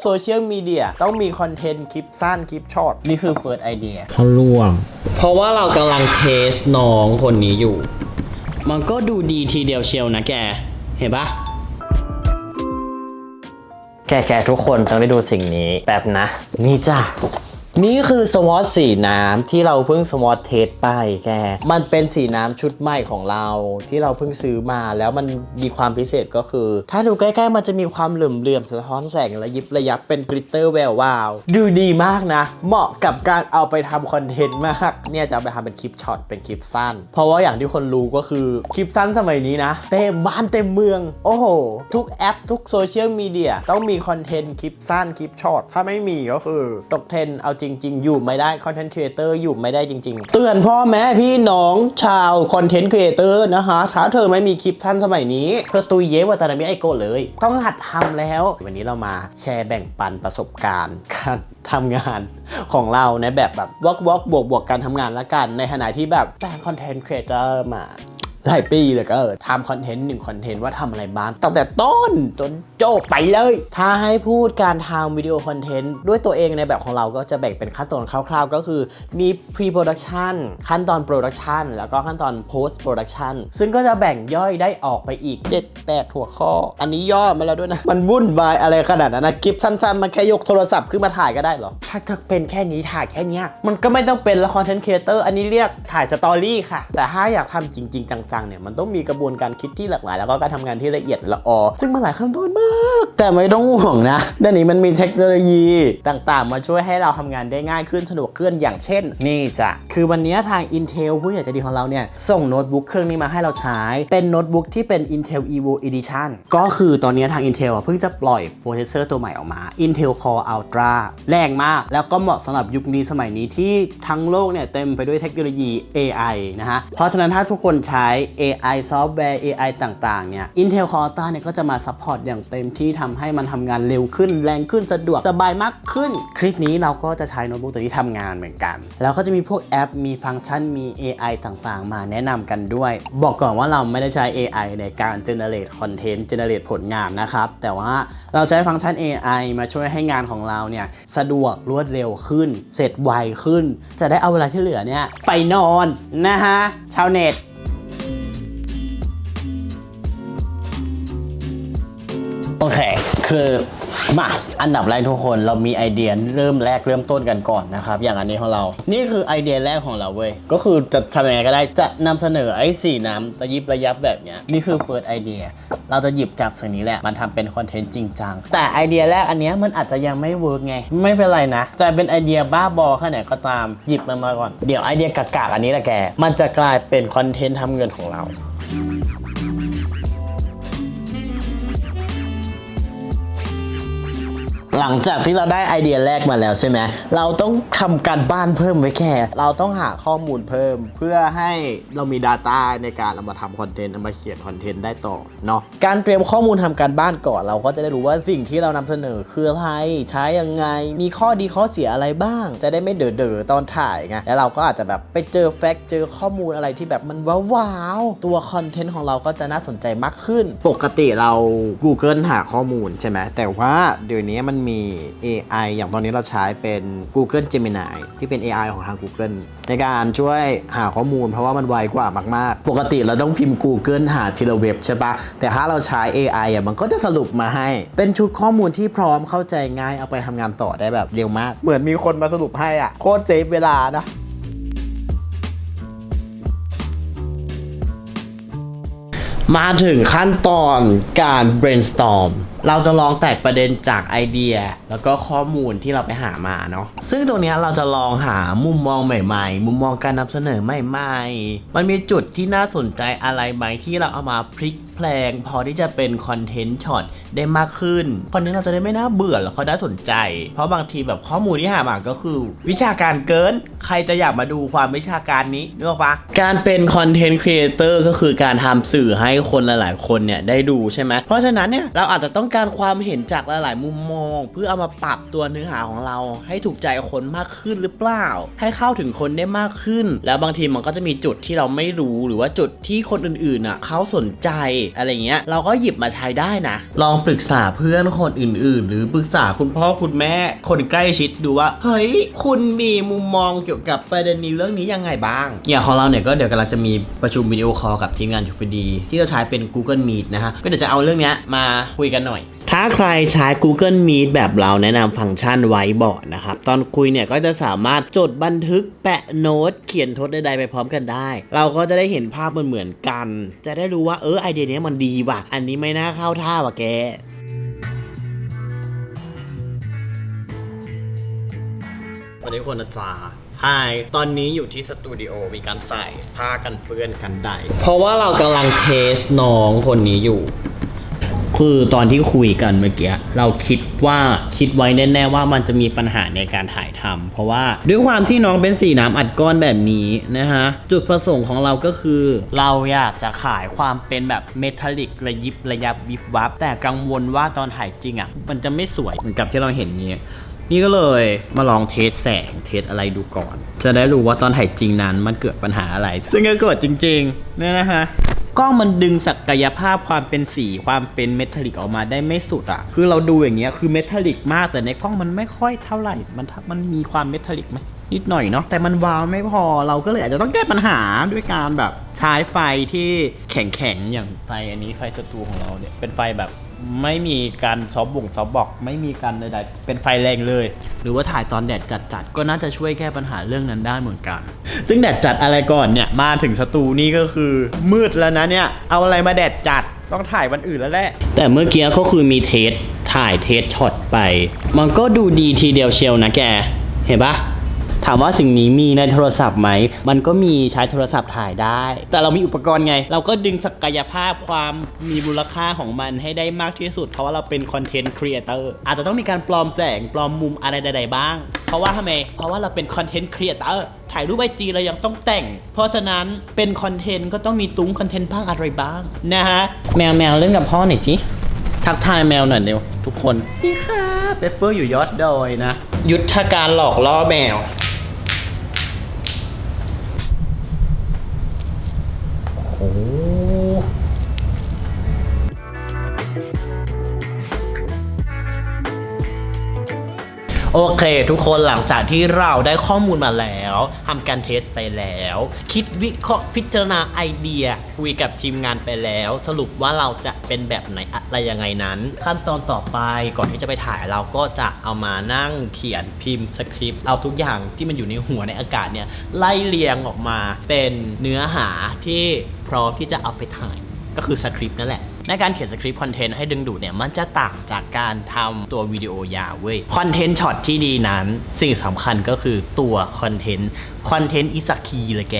โซเชียลมีเดียต้องมีคอนเทนต์คลิปสั้นคลิปช็อตนี่คือเฟิร์สไอเดียเขาล่วงเพราะว่าเรากำลังเทสน้องคนนี้อยู่ มันก็ดูดีทีเดียวเชียวนะแก เห็นปะแกแกทุกคนต้องได้ดูสิ่งนี้แป๊บนะ นี่จ้ะ นี่คือสวอตสีน้ำที่เราเพิ่งสวอตเทสไปแก มันเป็นสีน้ำชุดใหม่ของเรา ที่เราเพิ่งซื้อมาแล้วมันมีความพิเศษก็คือ ถ้าดูใกล้ๆมันจะมีความเหลื่อมๆสะท้อนแสงระยิบระยับเป็นกริตเตอร์แวววาว ดูดีมากนะ เหมาะกับการเอาไปทำคอนเทนต์มาก เนี่ยจะเอาไปทำเป็นคลิปช็อตเป็นคลิปสั้น เพราะว่าอย่างที่คนรู้ก็คือคลิปสั้นสมัยนี้นะเต็มบ้านเต็มเมือง โอ้โหทุกแอปทุกโซเชียลมีเดียต้องมีคอนเทนต์คลิปสั้นคลิปช็อตถ้าไม่มีก็คือตกเทรนเอาจริงๆ อยู่ไม่ได้คอนเทนต์ครีเอเตอร์อยู่ไม่ได้จริง ๆ เตือนพ่อแม่พี่น้องชาวคอนเทนต์ครีเอเตอร์นะคะถ้าเธอไม่มีคลิปสั้นสมัยนี้เธอตุยเยวาตานามิไอโกเลย ต้องหัดทำแล้ว วันนี้เรามาแชร์แบ่งปันประสบการณ์การทำงานของเราในแบบแบบวอกวอกบวกบวกการทำงานละกัน ในขณะที่แบบแต่งคอนเทนต์ครีเอเตอร์มา หลายปีเลยก็เออทำคอนเทนต์หนึ่งคอนเทนต์ว่าทำอะไรบ้างตั้งแต่ต้นจนจบไปเลย ถ้าให้พูดการทำวิดีโอคอนเทนต์ด้วยตัวเองในแบบของเราก็จะแบ่งเป็นขั้นตอนคร่าวๆ ก็คือมี pre production ขั้นตอน production แล้วก็ขั้นตอน post production ซึ่งก็จะแบ่งย่อยได้ออกไปอีก 7 8 หัวข้อ อันนี้ย่อมาแล้วด้วยนะ มันวุ่นวายอะไรขนาดนั้นนะคลิปสั้นๆ มันแค่ยกโทรศัพท์ขึ้นมาถ่ายก็ได้หรอ ถ้าจะเป็นแค่นี้ถ่ายแค่นี้มันก็ไม่ต้องเป็นละครเทนครีเอเตอร์อันนี้เรียกถ่ายสตอรี่ค่ะ แต่ถ้าอยากทำจริง ๆ จังๆเนี่ยมันต้องมีกระบวนการคิดที่หลากหลาย แล้วก็การทำงานที่ละเอียดละออซึ่งมันหลายขั้นตอนมาก แต่ไม่ต้องห่วงนะเดี๋ยวนี้มันมีเทคโนโลยีต่างๆ มาช่วยให้เราทำงานได้ง่ายขึ้นสะดวกขึ้นอย่างเช่น นี่จ้ะคือวันนี้ทาง Intel ผู้ใหญ่ใจดีของเราเนี่ยส่งโน้ตบุ๊กเครื่องนี้มาให้เราใช้เป็นโน้ตบุ๊กที่เป็น Intel Evo Edition ก็คือตอนนี้ทาง Intel อะเพิ่งจะปล่อยโปรเซสเซอร์ตัวใหม่ออกมา Intel Core Ultra แรงมาก แล้วก็เหมาะสำหรับยุคนี้สมัยนี้ที่ทั้งโลกเนี่ยเต็มไปด้วยเทคโนโลยี AI นะฮะเพราะฉะนั้นถ้าทุกคนใช้ AI ซอฟต์แวร์ AI ต่างๆ เนี่ย Intel Core Ultra เนี่ยก็จะมาซัพพอร์ตอย่างเต็มที่ทำให้มันทำงานเร็วขึ้น แรงขึ้น สะดวก สบายมากขึ้น คลิปนี้เราก็จะใช้โน้ตบุ๊กตัวนี้ทำงานเหมือนกัน แล้วก็จะมีพวกแอป มีฟังก์ชัน มี AI ต่างๆ มาแนะนำกันด้วย บอกก่อนว่าเราไม่ได้ใช้ AI ในการ generate content generate ผลงานนะครับ แต่ว่าเราใช้ฟังก์ชัน AI มาช่วยให้งานของเราเนี่ยสะดวกรวดเร็วขึ้น เสร็จไวขึ้น จะได้เอาเวลาที่เหลือเนี่ยไปนอนนะฮะชาวเน็ต อเคคือมาอันดับแรกทุกคนเรามีไอเดียเริ่มแรกเริ่มต้นกันก่อนนะครับ อย่างอันนี้ของเรา นี่คือไอเดียแรกของเราเว้ยก็คือจะทำยังไงก็ได้จะนำเสนอไอ้สีน้ำระยิบระยับแบบเนี้ยนี่คือเฟิร์สไอเดียเราจะหยิบจากสิ่งนี้แหละมันทำเป็นคอนเทนต์จริงจังแต่ไอเดียแรกอันเนี้ยมันอาจจะยังไม่เวิร์กไง ไม่เป็นไรนะจะเป็นไอเดียบ้าบอแค่ไหนก็ตามหยิบมันมาก่อน เดี๋ยวไอเดียกากๆอันนี้แหละแกมันจะกลายเป็นคอนเทนต์ทำเงินของเรา หลังจากที่เราได้ไอเดียแรกมาแล้วใช่ไหมเราต้องทำการบ้านเพิ่มไว้แค่ เราต้องหาข้อมูลเพิ่ม เพื่อให้เรามี Data ในการเอามาทำคอนเทนต์เอามาเขียนคอนเทนต์ได้ต่อเนาะการเตรียมข้อมูลทำการบ้านก่อนเราก็จะได้รู้ว่าสิ่งที่เรานำเสนอคืออะไรใช้ยังไง มีข้อดีข้อเสียอะไรบ้าง จะได้ไม่เด๋อๆตอนถ่ายไงแล้วเราก็อาจจะแบบไปเจอแฟกต์เจอข้อมูลอะไรที่แบบมันว้าวๆตัวคอนเทนต์ของเราก็จะน่าสนใจมากขึ้น ปกติเรา Google หาข้อมูลใช่ไหมแต่ว่าเดี๋ยวนี้มันมี AI อย่างตอนนี้เราใช้เป็น Google Gemini ที่เป็น AI ของทาง Google ในการช่วยหาข้อมูลเพราะว่ามันไวกว่ามาก ๆ ปกติเราต้องพิมพ์ Google หาทีละเว็บใช่ปะแต่ถ้าเราใช้ AI อะมันก็จะสรุปมาให้ เป็นชุดข้อมูลที่พร้อมเข้าใจง่ายเอาไปทำงานต่อได้แบบเร็วมาก เหมือนมีคนมาสรุปให้อะโคตรเซฟเวลานะมาถึงขั้นตอนการ brainstorm เราจะลองแตกประเด็นจากไอเดีย แล้วก็ข้อมูลที่เราไปหามาเนาะซึ่งตรงนี้เราจะลองหามุมมองใหม่ ๆ มุมมองการนำเสนอใหม่ๆ มันมีจุดที่น่าสนใจอะไรไหมที่เราเอามาพลิกแพลง พอที่จะเป็นคอนเทนต์ช็อตได้มากขึ้นคอนเทนต์เราจะได้ไม่น่าเบื่อแล้วก็น่าสนใจ เพราะบางทีแบบข้อมูลที่หามาก็คือ วิชาการเกิน ใครจะอยากมาดูความวิชาการนี้นึกออกปะการเป็นคอนเทนต์ครีเอเตอร์ก็คือการทำสื่อให้คนหลาย ๆ คนเนี่ยได้ดูใช่ไหมเพราะฉะนั้นเนี่ยเราอาจจะต้องการความเห็นจากหลาย ๆ มุมมอง เพื่อเอามาปรับตัวเนื้อหาของเรา ให้ถูกใจคนมากขึ้นหรือเปล่า ให้เข้าถึงคนได้มากขึ้น แล้วบางทีมันก็จะมีจุดที่เราไม่รู้หรือว่าจุดที่คนอื่น ๆ อะเขาสนใจอะไรเงี้ย เราก็หยิบมาใช้ได้นะ ลองปรึกษาเพื่อนคนอื่น ๆ หรือปรึกษาคุณพ่อคุณแม่คนใกล้ชิดดูว่า เฮ้ย คุณมีมุมมองเกี่ยวกับประเด็นนี้เรื่องนี้ยังไงบ้างอย่างของเราเนี่ยก็เดี๋ยวกำลังจะมีประชุมวิดีโอคอลกับทีมงานอยู่พอดี ที่เราใช้เป็น Google Meet นะฮะก็เดี๋ยวจะเอาเรื่องเนี้ยมาคุยกันหน่อยถ้าใครใช้ Google Meet แบบเราแนะนำฟังก์ชันไว้บอร์ดนะครับ ตอนคุยเนี่ยก็จะสามารถจดบันทึกแปะโน้ต เขียนโทษใดๆไปพร้อมกันได้ เราก็จะได้เห็นภาพมันเหมือนกัน จะได้รู้ว่าเออไอเดียเนี้ยมันดีว่ะ อันนี้ไม่น่าเข้าท่าว่ะแกวันนี้คนอาจารย์ไฮตอนนี้อยู่ที่สตูดิโอมีการใส่ผ้ากันเปื้อนกันได้เพราะว่าเรากำลังเทสน้องคนนี้อยู่ คือตอนที่คุยกันเมื่อกี้เราคิดว่าคิดไว้แน่ๆว่ามันจะมีปัญหาในการถ่ายทำเพราะว่าด้วยความที่น้องเป็นสีน้ำอัดก้อนแบบนี้นะฮะจุดประสงค์ของเราก็คือ เราอยากจะขายความเป็นแบบเมทัลลิกระยิบระยับวิบวับ แต่กังวลว่าตอนถ่ายจริงอะมันจะไม่สวยเหมือนกับที่เราเห็นนี้นี่ก็เลยมาลองเทสแสงเทสอะไรดูก่อน จะได้รู้ว่าตอนถ่ายจริงนั้นมันเกิดปัญหาอะไร ซึ่งก็เกิดจริงๆเนี่ยนะฮะ กล้องมันดึงศักยภาพความเป็นสีความเป็นเมทัลลิกออกมาได้ไม่สุดอะคือเราดูอย่างเงี้ยคือเมทัลลิกมากแต่ในกล้องมันไม่ค่อยเท่าไหร่ มันมันมีความเมทัลลิกไหมนิดหน่อยเนาะแต่มันวาวไม่พอเราก็เลยอาจจะต้องแก้ปัญหาด้วยการแบบใช้ไฟที่แข็งๆอย่างไฟอันนี้ไฟสตูของเราเนี่ยเป็นไฟแบบ ไม่มีการซอฟบ่งซอฟบอก ไม่มีการใดๆเป็นไฟแรงเลย หรือว่าถ่ายตอนแดดจัดๆก็น่าจะช่วยแก้ปัญหาเรื่องนั้นได้เหมือนกัน ซึ่งแดดจัดอะไรก่อนเนี่ยมาถึงสตูนี่ก็คือ มืดแล้วนะเนี่ยเอาอะไรมาแดดจัดต้องถ่ายวันอื่นแล้วแหละ แต่เมื่อกี้ก็คือมีเทสถ่ายเทสช็อตไป มันก็ดูดีทีเดียวเชียวนะแก เห็นปะ ถามว่าสิ่งนี้มีในโทรศัพท์ไหม มันก็มีใช้โทรศัพท์ถ่ายได้ แต่เรามีอุปกรณ์ไง เราก็ดึงศักยภาพความมีมูลค่าของมันให้ได้มากที่สุด เพราะว่าเราเป็นคอนเทนต์ครีเอเตอร์อาจจะต้องมีการปลอมแสงปลอมมุมอะไรใด ๆ บ้าง เพราะว่าทำไม เพราะว่าเราเป็นคอนเทนต์ครีเอเตอร์ถ่ายรูปไอจีเรายังต้องแต่ง เพราะฉะนั้นเป็นคอนเทนต์ก็ต้องมีตุ้งคอนเทนต์บ้างอะไรบ้างนะฮะแมวแมวเล่นกับพ่อหน่อยสิทักทายแมวหน่อยเร็วทุกคนดีค่ะเปเปอร์อยู่ยอดดอยนะ ยุทธการหลอกล่อแมว โโอเค ทุกคนหลังจากที่เราได้ข้อมูลมาแล้วทำการเทสไปแล้ว คิดวิเคราะห์พิจารณาไอเดียคุยกับทีมงานไปแล้ว สรุปว่าเราจะเป็นแบบไหนอะไรยังไงนั้น ขั้นตอนต่อไปก่อนที่จะไปถ่ายเราก็จะเอามานั่งเขียนพิมพ์สคริปต์เอาทุกอย่างที่มันอยู่ในหัวในอากาศเนี่ยไล่เรียงออกมาเป็นเนื้อหาที่พร้อมที่จะเอาไปถ่าย ก็คือสคริปต์นั่นแหละ ในการเขียนสคริปต์คอนเทนต์ให้ดึงดูดเนี่ย มันจะต่างจากการทำตัววิดีโอยาวเว้ย คอนเทนต์ช็อตที่ดีนั้น สิ่งสำคัญก็คือตัวคอนเทนต์ คอนเทนต์อิสักคีเลยแก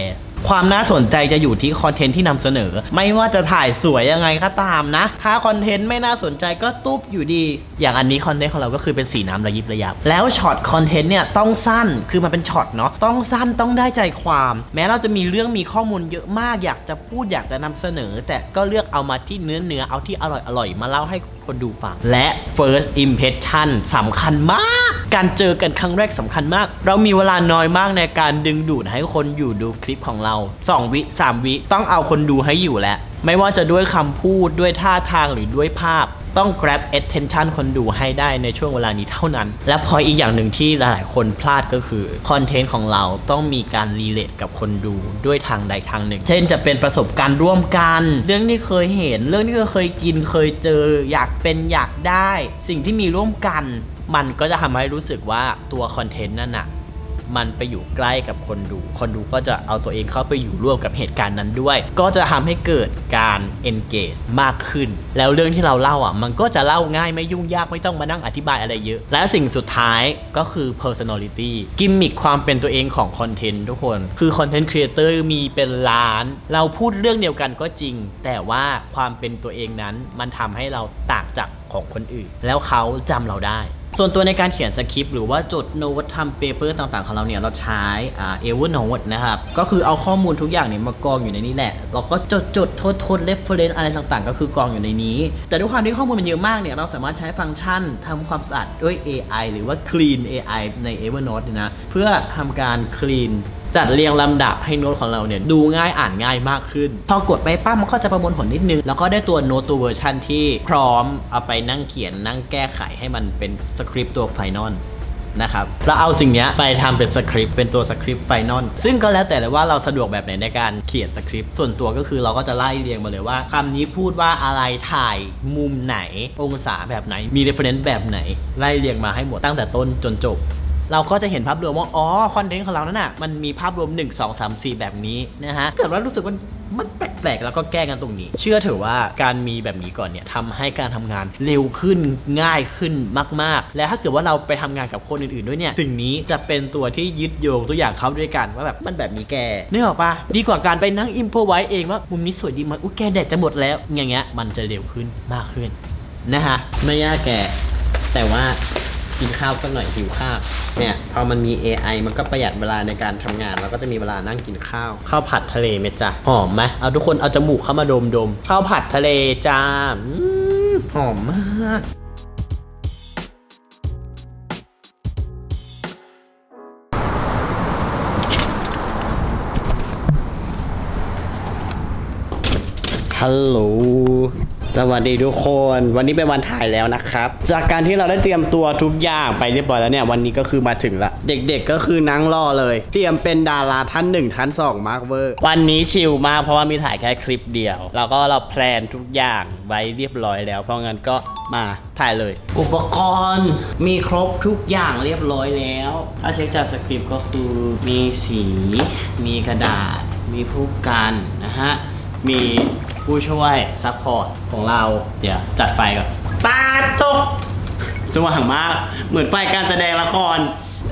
ความน่าสนใจจะอยู่ที่คอนเทนต์ที่นำเสนอ ไม่ว่าจะถ่ายสวยยังไงก็ตามนะ ถ้าคอนเทนต์ไม่น่าสนใจก็ตุ๊บอยู่ดี อย่างอันนี้คอนเทนต์ของเราก็คือเป็นสีน้ำระยิบระยับ แล้วช็อตคอนเทนต์เนี่ยต้องสั้นคือมันเป็นช็อตเนาะต้องสั้นต้องได้ใจความ แม้เราจะมีเรื่องมีข้อมูลเยอะมากอยากจะพูดอยากจะนำเสนอ แต่ก็เลือกเอามาที่เนื้อเนื้อเอาที่อร่อยอร่อยมาเล่าให้คนดูฟังและ first impression สำคัญมาก การเจอกันครั้งแรกสำคัญมาก เรามีเวลาน้อยมากในการดึงดูดให้คนอยู่ดูคลิปของเรา 2 วิ 3 วิต้องเอาคนดูให้อยู่แล้ว ไม่ว่าจะด้วยคำพูดด้วยท่าทางหรือด้วยภาพ ต้อง grab attention คนดูให้ได้ในช่วงเวลานี้เท่านั้น และพออีกอย่างหนึ่งที่หลายๆ คนพลาดก็คือคอนเทนต์ของเราต้องมีการรีเลทกับคนดูด้วยทางใดทางหนึ่ง เช่นจะเป็นประสบการณ์ร่วมกัน เรื่องที่เคยเห็น เรื่องที่เคยกินเคยเจอ อยากเป็นอยากได้ สิ่งที่มีร่วมกัน มันก็จะทำให้รู้สึกว่าตัวคอนเทนต์นั่นน่ะมันไปอยู่ใกล้กับคนดู คนดูก็จะเอาตัวเองเข้าไปอยู่ร่วมกับเหตุการณ์นั้นด้วย ก็จะทำให้เกิดการ engage มากขึ้น แล้วเรื่องที่เราเล่าอะ มันก็จะเล่าง่ายไม่ยุ่งยากไม่ต้องมานั่งอธิบายอะไรเยอะ และสิ่งสุดท้ายก็คือ personality กิมมิคความเป็นตัวเองของคอนเทนต์ทุกคน คือ content creator มีเป็นล้าน เราพูดเรื่องเดียวกันก็จริง แต่ว่าความเป็นตัวเองนั้นมันทำให้เราต่างจากของคนอื่น แล้วเขาจำเราได้ ส่วนตัวในการเขียนสคริปต์หรือว่าจดโน้ตทำเปเปอร์ต่างๆ ของเราเนี่ย เราใช้อ่าเอเวอร์โนะครับ ก็คือเอาข้อมูลทุกอย่างเนี่ยมากองอยู่ในนี้แหละ เราก็จดจดทดทดเลฟเฟรนอะไรต่างๆ ก็คือกองอยู่ในนี้ แต่ด้วยความที่ข้อมูลมันเยอะมากเนี่ย เราสามารถใช้ฟังก์ชันทำความสะอาดด้วย AI หรือว่า clean AI ใน Evernote เนี่ยนะ เพื่อทำการ clean จัดเรียงลำดับให้โน้ตของเราเนี่ยดูง่ายอ่านง่ายมากขึ้น พอกดไปป้ามันก็จะประมวลผลนิดนึง แล้วก็ได้ตัวโน้ตตัวเวอร์ชันที่พร้อมเอาไปนั่งเขียนนั่งแก้ไขให้มันเป็นสคริปต์ตัวไฟนอลนะครับเราเอาสิ่งนี้ไปทำเป็นสคริปต์เป็นตัวสคริปต์ไฟนอลซึ่งก็แล้วแต่เลยว่าเราสะดวกแบบไหนในการเขียนสคริปต์ส่วนตัวก็คือเราก็จะไล่เรียงมาเลยว่าคำนี้พูดว่าอะไรถ่ายมุมไหน องศาแบบไหนมี reference แบบไหน ไล่เรียงมาให้หมดตั้งแต่ต้นจนจบ เราก็จะเห็นภาพรวมว่าอ๋อคอนเทนต์ของเรานั้นน่ะมันมีภาพรวม 1 2 3 4 แบบนี้นะฮะเกิดว่ารู้สึกว่ามันแปลกๆ แล้วก็แก้กันตรงนี้ เชื่อเถอะว่าการมีแบบนี้ก่อนเนี่ยทำให้การทำงานเร็วขึ้นง่ายขึ้นมาก ๆ และถ้าเกิดว่าเราไปทำงานกับคนอื่นๆด้วยเนี่ยสิ่งนี้จะเป็นตัวที่ยึดโยงตัวอย่างเขาด้วยกันว่าแบบมันแบบนี้แกนึกออกปะดีกว่าการไปนั่งอิมพอไว้เองว่ามุมนี้สวยดีไหมอุ้ยแกแดดจะหมดแล้วอย่างเงี้ยมันจะเร็วขึ้นมากขึ้นนะฮะไม่ยากแกแต่ว่า กินข้าวสักหน่อยหิวข้าวเนี่ยพอมันมี AI มันก็ประหยัดเวลาในการทำงานเราก็จะมีเวลานั่งกินข้าวข้าวผัดทะเลไหมจ๊ะหอมไหมเอาทุกคนเอาจมูกเข้ามาดมดมข้าวผัดทะเลจ้าหอมมากฮัลโหล สวัสดีทุกคนวันนี้เป็นวันถ่ายแล้วนะครับ จากการที่เราได้เตรียมตัวทุกอย่างไปเรียบร้อยแล้วเนี่ยวันนี้ก็คือมาถึงละเด็กๆก็คือนั่งรอเลย เตรียมเป็นดาราท่านหนึ่งท่านสองมาร์กเวอร์วันนี้ชิลมากเพราะว่ามีถ่ายแค่คลิปเดียว แล้วก็เราแพลนทุกอย่างไว้เรียบร้อยแล้ว เพราะงั้นก็มาถ่ายเลย อุปกรณ์มีครบทุกอย่างเรียบร้อยแล้ว ถ้าเช็คจากสคริปต์ก็คือมีสี มีกระดาษ มีผู้กันนะฮะมี ผู้ช่วยซัพพอร์ตของเรา เดี๋ยวจัดไฟก่อนตาตกสว่างมาก เหมือนไฟการแสดงละคร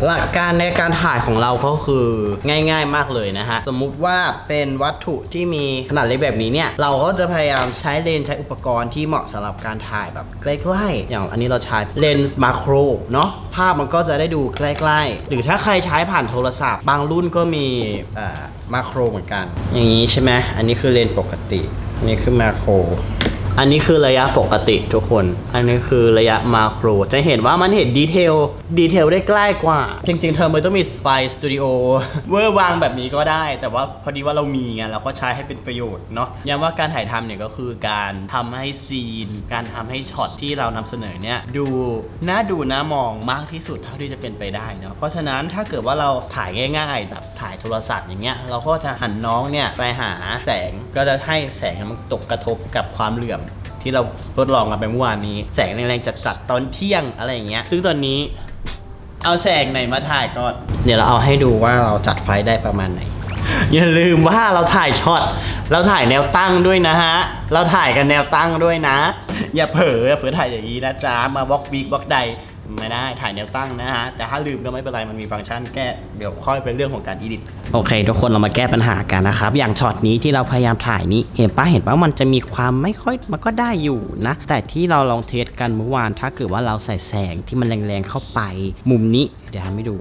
หลักการในการถ่ายของเราก็คือง่าย ๆ มากเลยนะฮะ สมมุติว่าเป็นวัตถุที่มีขนาดเล็กแบบนี้เนี่ย เราก็จะพยายามใช้เลนส์ใช้อุปกรณ์ที่เหมาะสำหรับการถ่ายแบบใกล้ๆ อย่างอันนี้เราใช้เลนส์มาโครเนาะภาพมันก็จะได้ดูใกล้ๆ หรือถ้าใครใช้ผ่านโทรศัพท์ บางรุ่นก็มีเอ่อมาโครเหมือนกัน อย่างนี้ใช่ไหมอันนี้คือเลนส์ปกติ อันนี้คือมาโคร อันนี้คือระยะปกติทุกคน อันนี้คือระยะมาโคร จะเห็นว่ามันเห็นดีเทล ดีเทลได้ใกล้กว่า จริง ๆ เธอไม่ต้องมีไฟสตูดิโอเวอร์วางแบบนี้ก็ได้ แต่ว่าพอดีว่าเรามีไงเราก็ใช้ให้เป็นประโยชน์เนาะย้ำว่าการถ่ายทำเนี่ยก็คือการทำให้ซีน การทำให้ช็อตที่เรานำเสนอเนี่ยดูน่าดูน่ามองมากที่สุดเท่าที่จะเป็นไปได้เนาะ เพราะฉะนั้นถ้าเกิดว่าเราถ่ายง่ายๆแบบถ่ายโทรศัพท์อย่างเงี้ยเราก็จะหันน้องเนี่ยไปหาแสงก็จะให้แสงมันตกกระทบกับความเหลื่อม ที่เราทดลองกันไปเมื่อวานนี้ แสงแรงๆจัดๆตอนเที่ยงอะไรอย่างเงี้ย ซึ่งตอนนี้เอาแสงไหนมาถ่ายก่อน เดี๋ยวเราเอาให้ดูว่าเราจัดไฟได้ประมาณไหน อย่าลืมว่าเราถ่ายช็อต เราถ่ายแนวตั้งด้วยนะฮะ เราถ่ายกันแนวตั้งด้วยนะ อย่าเผลออย่าเผลอถ่ายอย่างนี้นะจ๊ะ มาบล็อกวีกบล็อกใด ไม่ได้ถ่ายแนวตั้งนะฮะ แต่ถ้าลืมก็ไม่เป็นไร มันมีฟังก์ชันแก้ เดี๋ยวค่อยเป็นเรื่องของการอีดิทโอเค ทุกคนเรามาแก้ปัญหากันนะครับ อย่างช็อตนี้ที่เราพยายามถ่ายนี้ เห็นปะเห็นปะมันจะมีความไม่ค่อยมันก็ได้อยู่นะ แต่ที่เราลองเทสกันเมื่อวานถ้าเกิดว่าเราใส่แสงที่มันแรงๆเข้าไป มุมนี้เดี๋ยวทำให้ดู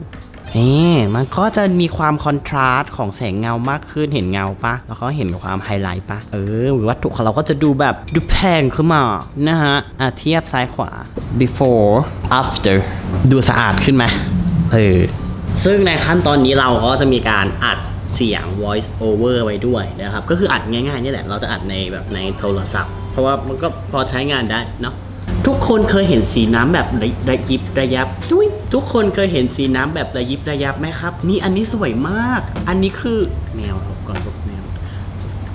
นี่มันก็จะมีความคอนทราสต์ของแสงเงามากขึ้นเห็นเงาปะแล้วก็เห็นความไฮไลท์ปะเออวัตถุของเราก็จะดูแบบดูแพงขึ้นมานะฮะอะเทียบซ้ายขวา before after ดูสะอาดขึ้นไหมเออซึ่งในขั้นตอนนี้เราก็จะมีการอัดเสียง voice over ไว้ด้วยนะครับ ก็คืออัดง่ายๆนี่แหละ เราจะอัดในแบบในโทรศัพท์ เพราะว่ามันก็พอใช้งานได้เนาะ ทุกคนเคยเห็นสีน้ำแบบระระยิบระยับจุ้ยทุกคนเคยเห็นสีน้ำแบบระยิบระยับไหมครับ นี่อันนี้สวยมาก อันนี้คือแมวหลบก่อนหลบแมว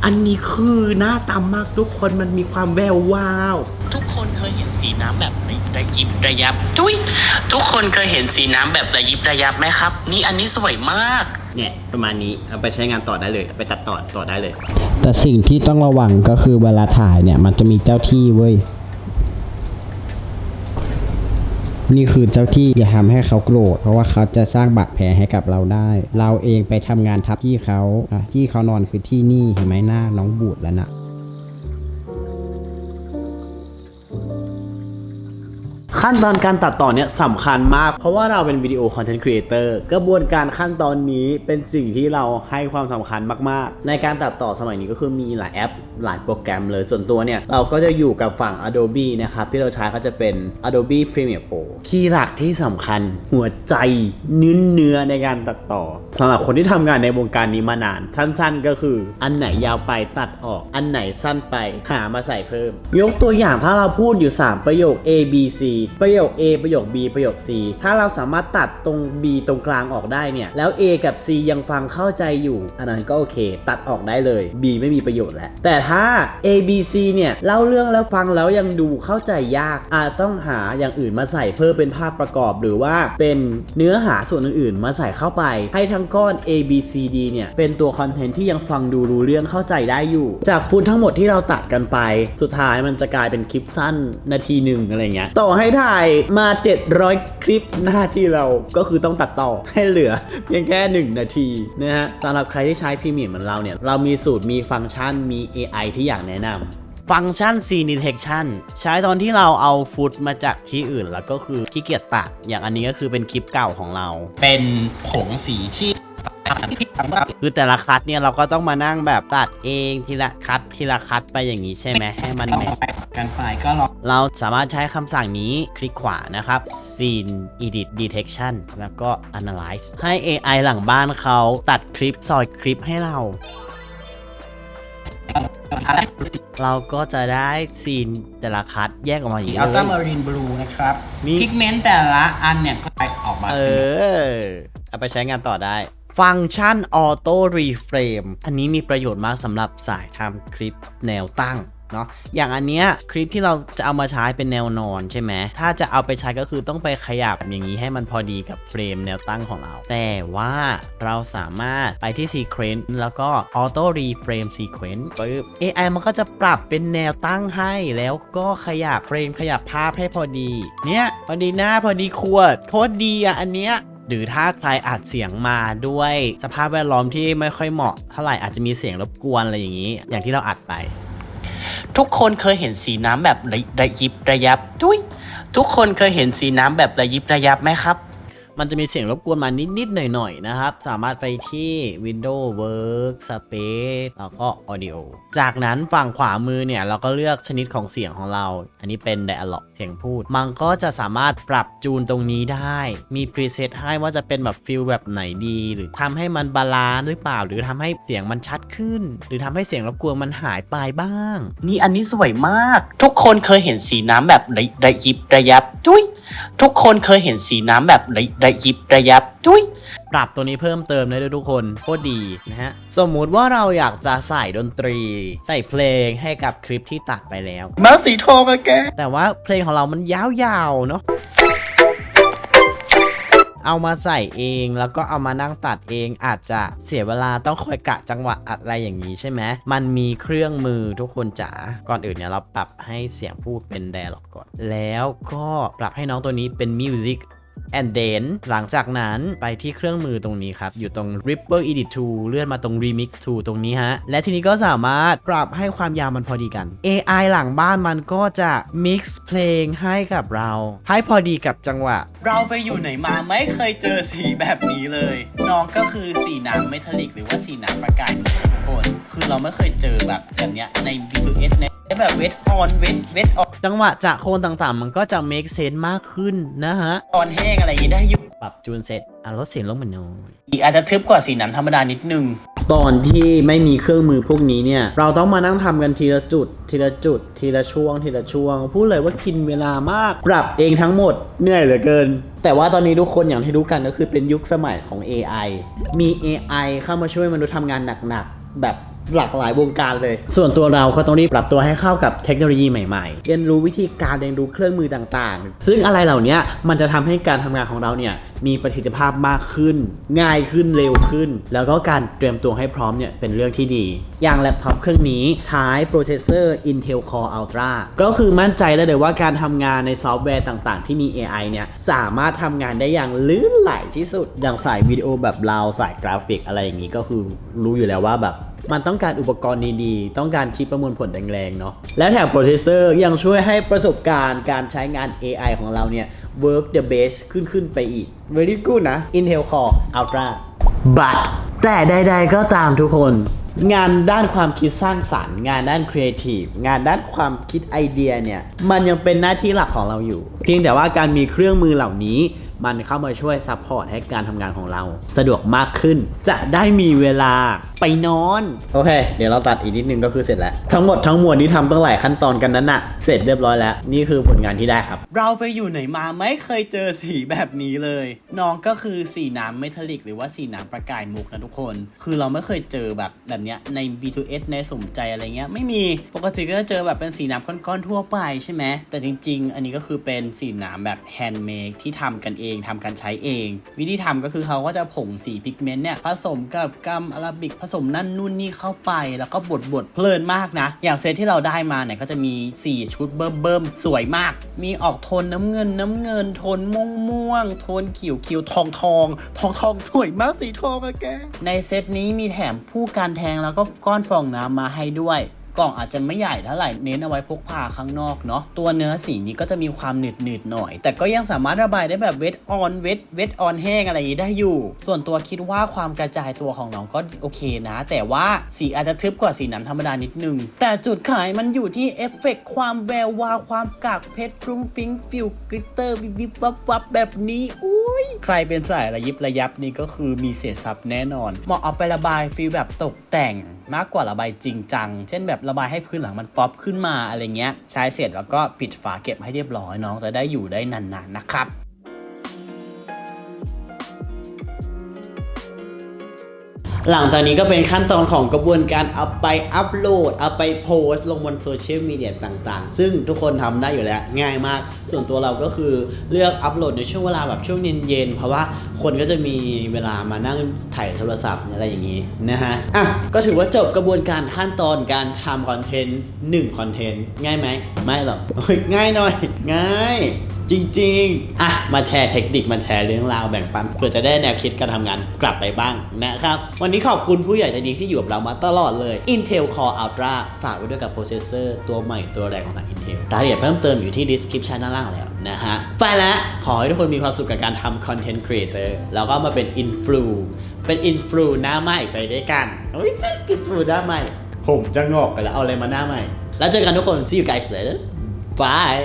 อันนี้คือหน้าตามากทุกคนมันมีความแวววาว ทุกคนเคยเห็นสีน้ำแบบระยิบระยับจุ้ยทุกคนเคยเห็นสีน้ำแบบระยิบระยับไหมครับ นี่อันนี้สวยมากเนี่ยประมาณนี้เอาไปใช้งานต่อได้เลยเอาไปตัดต่อต่อได้เลย แต่สิ่งที่ต้องระวังก็คือเวลาถ่ายเนี่ยมันจะมีเจ้าที่เว้ย นี่คือเจ้าที่อย่าทำให้เขาโกรธ เพราะว่าเขาจะสร้างบาดแผลให้กับเราได้ เราเองไปทำงานทับที่เขาอะที่เขานอนคือที่นี่เห็นไหมหน้าน้องบูดแล้วนะ ขั้นตอนการตัดต่อเนี่ยสำคัญมาก เพราะว่าเราเป็นวิดีโอคอนเทนต์ครีเอเตอร์กระบวนการขั้นตอนนี้เป็นสิ่งที่เราให้ความสำคัญมาก ๆ ในการตัดต่อสมัยนี้ก็คือมีหลายแอป หลายโปรแกรมเลยส่วนตัวเนี่ย เราก็จะอยู่กับฝั่ง Adobe นะครับ ที่เราใช้ก็จะเป็น Adobe Premiere Pro คีย์หลักที่สำคัญหัวใจเนื้อเนื้อในการตัดต่อสำหรับคนที่ทำงานในวงการนี้มานาน สั้น ๆ ก็คือ อันไหนยาวไปตัดออก อันไหนสั้นไปหามาใส่เพิ่ม ยกตัวอย่างถ้าเราพูดอยู่ 3 ประโยค A B C ประโยค A ประโยค B ประโยค C ถ้าเราสามารถตัดตรง B ตรงกลางออกได้เนี่ย แล้ว A กับ C ยังฟังเข้าใจอยู่ อันนั้นก็โอเค ตัดออกได้เลย B ไม่มีประโยชน์แล้ว แต่ถ้า A B C เนี่ยเล่าเรื่องแล้วฟังแล้วยังดูเข้าใจยาก อาจต้องหาอย่างอื่นมาใส่เพิ่มเป็นภาพประกอบ หรือว่าเป็นเนื้อหาส่วนอื่นๆ มาใส่เข้าไป ให้ทั้งก้อน A B C D เนี่ยเป็นตัวคอนเทนต์ที่ยังฟังดูรู้เรื่องเข้าใจได้อยู่ จากฟุตทั้งหมดที่เราตัดกันไป สุดท้ายมันจะกลายเป็นคลิปสั้นนาทีหนึ่งอะไรเงี้ยต่อให้ถ่ายมา 700 คลิปหน้าที่เราก็คือต้องตัดต่อให้เหลือ เพียงแค่ 1 นาทีนะฮะสำหรับใครที่ใช้พรีเมียร์เหมือนเราเนี่ย เรามีสูตรมีฟังก์ชันมี AI ที่อยากแนะนำฟังก์ชัน Scene Detection ใช้ตอนที่เราเอาฟุตมาจากที่อื่นแล้วก็คือขี้เกียจตัด อย่างอันนี้ก็คือเป็นคลิปเก่าของเรา เป็นผงสีที่ คือแต่ละคัดเนี่ยเราก็ต้องมานั่งแบบตัดเองทีละคัดทีละคัดไปอย่างนี้ใช่ไหมให้มันแมทกันไปก็ลองเราสามารถใช้คำสั่งนี้คลิกขวานะครับ Scene Edit Detection แล้วก็ Analyze ให้ AI หลังบ้านเขาตัดคลิปซอยคลิปให้เราเราก็จะได้ซีนแต่ละคัดแยกออกมาอย่างนี้อัลเลตรายมารีนบลูนะครับมีพิกเมนต์แต่ละอันเนี่ยก็ไปออกมา เออ เอาไปใช้งานต่อได้ ฟังก์ชัน Auto Reframe อันนี้มีประโยชน์มากสำหรับสายทำคลิปแนวตั้งเนาะอย่างอันเนี้ยคลิปที่เราจะเอามาใช้เป็นแนวนอนใช่ไหมถ้าจะเอาไปใช้ก็คือต้องไปขยับอย่างนี้ให้มันพอดีกับเฟรมแนวตั้งของเรา แต่ว่าเราสามารถไปที่ Sequence แล้วก็ Auto Reframe Sequence ปึ๊บ AI มันก็จะปรับเป็นแนวตั้งให้แล้วก็ขยับเฟรมขยับภาพให้พอดี เนี่ยพอดีหน้าพอดีขวดโคตรดีอะอันเนี้ย หรือถ้าใครอัดเสียงมาด้วยสภาพแวดล้อมที่ไม่ค่อยเหมาะเท่าไหร่อาจจะมีเสียงรบกวนอะไรอย่างนี้ อย่างที่เราอัดไปทุกคนเคยเห็นสีน้ำแบบระระยิบระยับทุยทุกคนเคยเห็นสีน้ำแบบระยิบระยับไหมครับ มันจะมีเสียงรบกวนมานิดๆหน่อยๆนะครับ สามารถไปที่ Windows Work Space แล้วก็ Audio จากนั้นฝั่งขวามือเนี่ย เราก็เลือกชนิดของเสียงของเรา อันนี้เป็น Dialog เสียงพูด มันก็จะสามารถปรับจูนตรงนี้ได้ มีพรีเซตให้ว่าจะเป็นแบบฟิลแบบไหนดี หรือทำให้มันบาลานซ์หรือเปล่า หรือทำให้เสียงมันชัดขึ้น หรือทำให้เสียงรบกวนมันหายไปบ้าง นี่อันนี้สวยมาก ทุกคนเคยเห็นสีน้ำแบบระรยิบระยับทุยทุกคนเคยเห็นสีน้ำแบบระยิบระยับทุยปรับตัวนี้เพิ่มเติมได้ด้วยทุกคนโคตรดีนะฮะ สมมุติว่าเราอยากจะใส่ดนตรี ใส่เพลงให้กับคลิปที่ตัดไปแล้ว มาสีทองอะแก แต่ว่าเพลงของเรามันยาวๆเนาะเอามาใส่เองแล้วก็เอามานั่งตัดเองอาจจะเสียเวลาต้องคอยกะจังหวะอะไรอย่างนี้ใช่ไหมมันมีเครื่องมือทุกคนจ๋าก่อนอื่นเนี่ยเราปรับให้เสียงพูดเป็นแดร์ล็อกก่อน แล้วก็ปรับให้น้องตัวนี้เป็นมิวสิก and then หลังจากนั้นไปที่เครื่องมือตรงนี้ครับ อยู่ตรง Ripple Edit Tool เลื่อนมาตรง Remix Tool ตรงนี้ฮะ และทีนี้ก็สามารถปรับให้ความยาวมันพอดีกัน AI หลังบ้านมันก็จะ mix เพลงให้กับเรา ให้พอดีกับจังหวะ เราไปอยู่ไหนมาไม่เคยเจอสีแบบนี้เลย น้องก็คือสีน้ำเมทัลลิกหรือว่าสีน้ำประกายทุกคน คือเราไม่เคยเจอแบบแบบเนี้ยใน BTS ใน แบบเวทออนเวทเวทออนจังหวะจากโคนต่างๆ มันก็จะ make sense มากขึ้นนะฮะตอนแห้งอะไรอย่างนี้ได้อยู่ปรับจูนเสร็จอะลดเสียงลงมาหน่อยอีกอาจจะทึบกว่าสีน้ำธรรมดานิดนึง ตอนที่ไม่มีเครื่องมือพวกนี้เนี่ย เราต้องมานั่งทำกันทีละจุด ทีละจุด ทีละช่วง ทีละช่วง พูดเลยว่ากินเวลามาก ปรับเองทั้งหมด เหนื่อยเหลือเกิน แต่ว่าตอนนี้ทุกคนอย่างที่รู้กันก็คือเป็นยุคสมัยของ AI มี AI เข้ามาช่วยมนุษย์ทำงานหนักๆแบบ หลากหลายวงการเลย ส่วนตัวเราก็ต้องรีบปรับตัวให้เข้ากับเทคโนโลยีใหม่ๆ เรียนรู้วิธีการเรียนรู้เครื่องมือต่างๆ ซึ่งอะไรเหล่านี้มันจะทำให้การทำงานของเราเนี่ยมีประสิทธิภาพมากขึ้น ง่ายขึ้นเร็วขึ้น แล้วก็การเตรียมตัวให้พร้อมเนี่ยเป็นเรื่องที่ดี อย่างแล็ปท็อปเครื่องนี้ใช้โปรเซสเซอร์ Intel Core Ultra ก็คือมั่นใจได้เลยว่าการทำงานในซอฟต์แวร์ต่างๆ ที่มี AI เนี่ยสามารถทำงานได้อย่างลื่นไหลที่สุด อย่างสายวิดีโอแบบเราสายกราฟิกอะไรอย่างนี้ก็คือรู้อยู่แล้วว่าแบบ มันต้องการอุปกรณ์ดีๆ ต้องการชิปประมวลผลแรงๆเนาะ และแถมโปรเซสเซอร์ยังช่วยให้ประสบการณ์การใช้งาน AI ของเราเนี่ย work the best ขึ้นขึ้นไปอีก very good นะ Intel Core Ultra but แต่ใดๆก็ตามทุกคน งานด้านความคิดสร้างสรรค์ งานด้านครีเอทีฟงานด้านความคิดไอเดียเนี่ย มันยังเป็นหน้าที่หลักของเราอยู่ เพียงแต่ว่าการมีเครื่องมือเหล่านี้ มันเข้ามาช่วยซัพพอร์ตให้การทำงานของเรา สะดวกมากขึ้น จะได้มีเวลาไปนอน โอเค เดี๋ยวเราตัดอีกนิดนึงก็คือเสร็จแล้ว ทั้งหมดทั้งมวลที่ทำตั้งหลายขั้นตอนกันนั้นน่ะ เสร็จเรียบร้อยแล้ว นี่คือผลงานที่ได้ครับ เราไปอยู่ไหนมาไม่เคยเจอสีแบบนี้เลย น้องก็คือสีน้ำเมทัลลิก หรือว่าสีน้ำประกายมุกนะทุกคน คือเราไม่เคยเจอแบบแบบเนี้ยใน B2S ในสมใจอะไรเงี้ยไม่มีปกติก็จะเจอแบบเป็นสีน้ำก้อนๆทั่วไปใช่ไหมแต่จริง ๆ อันนี้ก็คือเป็นสีน้ำแบบแฮนด์เมดที่ทำกันเองทำกันใช้เอง วิธีทำก็คือเขาก็จะผงสีพิกเมนต์เนี่ยผสมกับกัมอาราบิกผสมนั่นนู่นนี่เข้าไป แล้วก็บดบดเพลินมากนะ อย่างเซตที่เราได้มาเนี่ยก็จะมี 4 ชุดเบิ่มเบิ่มสวยมาก มีออกโทนน้ำเงินน้ำเงิน โทนม่วงม่วงโทนเขียวเขียวทองทองทองทองสวยมากสีทองอะแกในเซตนี้มีแถมผู้การแทงแล้วก็ก้อนฟองน้ำมาให้ด้วย กล่องอาจจะไม่ใหญ่เท่าไหร่เน้นเอาไว้พกพาข้างนอกเนาะตัวเนื้อสีนี้ก็จะมีความหนืดหนืดๆหน่อย แต่ก็ยังสามารถระบายได้แบบเวทออนเวทเวทออนแห้งอะไรอย่างนี้ได้อยู่ ส่วนตัวคิดว่าความกระจายตัวของน้องก็โอเคนะ แต่ว่าสีอาจจะทึบกว่าสีน้ำธรรมดานิดนึง แต่จุดขายมันอยู่ที่เอฟเฟกต์ความแวววาวความกากเพชรฟรุ้งฟิ้งฟิลกริตเตอร์วิบวิบวับวับแบบนี้อุ้ยใครเป็นสายระยิบระยับนี่ก็คือมีเศษซับแน่นอนเหมาะเอาไประบายฟิลแบบตกแต่งมากกว่าระบายจริงจัง เช่นแบบระบายให้พื้นหลังมันป๊อปขึ้นมาอะไรเงี้ย ใช้เสร็จแล้วก็ปิดฝาเก็บให้เรียบร้อยน้องจะได้อยู่ได้นานๆนะครับ หลังจากนี้ก็เป็นขั้นตอนของกระบวนการเอาไปอัปโหลด เอาไปโพสต์ลงบนโซเชียลมีเดียต่างๆ ซึ่งทุกคนทำได้อยู่แล้วง่ายมาก ส่วนตัวเราก็คือเลือกอัปโหลดในช่วงเวลาแบบช่วงเย็นๆ เพราะว่าคนก็จะมีเวลามานั่งถ่ายโทรศัพท์อะไรอย่างนี้นะฮะ อะ ก็ถือว่าจบกระบวนการขั้นตอนการทำคอนเทนต์1คอนเทนต์ง่ายไหมไม่หรอกง่ายหน่อย ง่ายจริงๆ อะ มาแชร์เทคนิคมาแชร์เรื่องราวแบ่งปันเพื่อจะได้แนวคิดการทำงานกลับไปบ้างนะครับวันนี้ขอบคุณผู้ใหญ่ใจดีที่อยู่กับเรามาตลอดเลย Intel Core Ultra ฝากไว้ด้วยกับโปรเซสเซอร์ตัวใหม่ตัวแรงของทาง Intel รายละเอียดเพิ่มเติมอยู่ที่ description ด้านล่างแล้วนะฮะ ไปแล้ว ขอให้ทุกคนมีความสุขกับการทำ content creator แล้วก็มาเป็น influ เป็น influ หน้าใหม่ไปด้วยกันโอ้ยจะ influ หน้าใหม่ ผมจะงอกไปแล้วเอาอะไรมาหน้าใหม่ แล้วเจอกันทุกคน see you guys later bye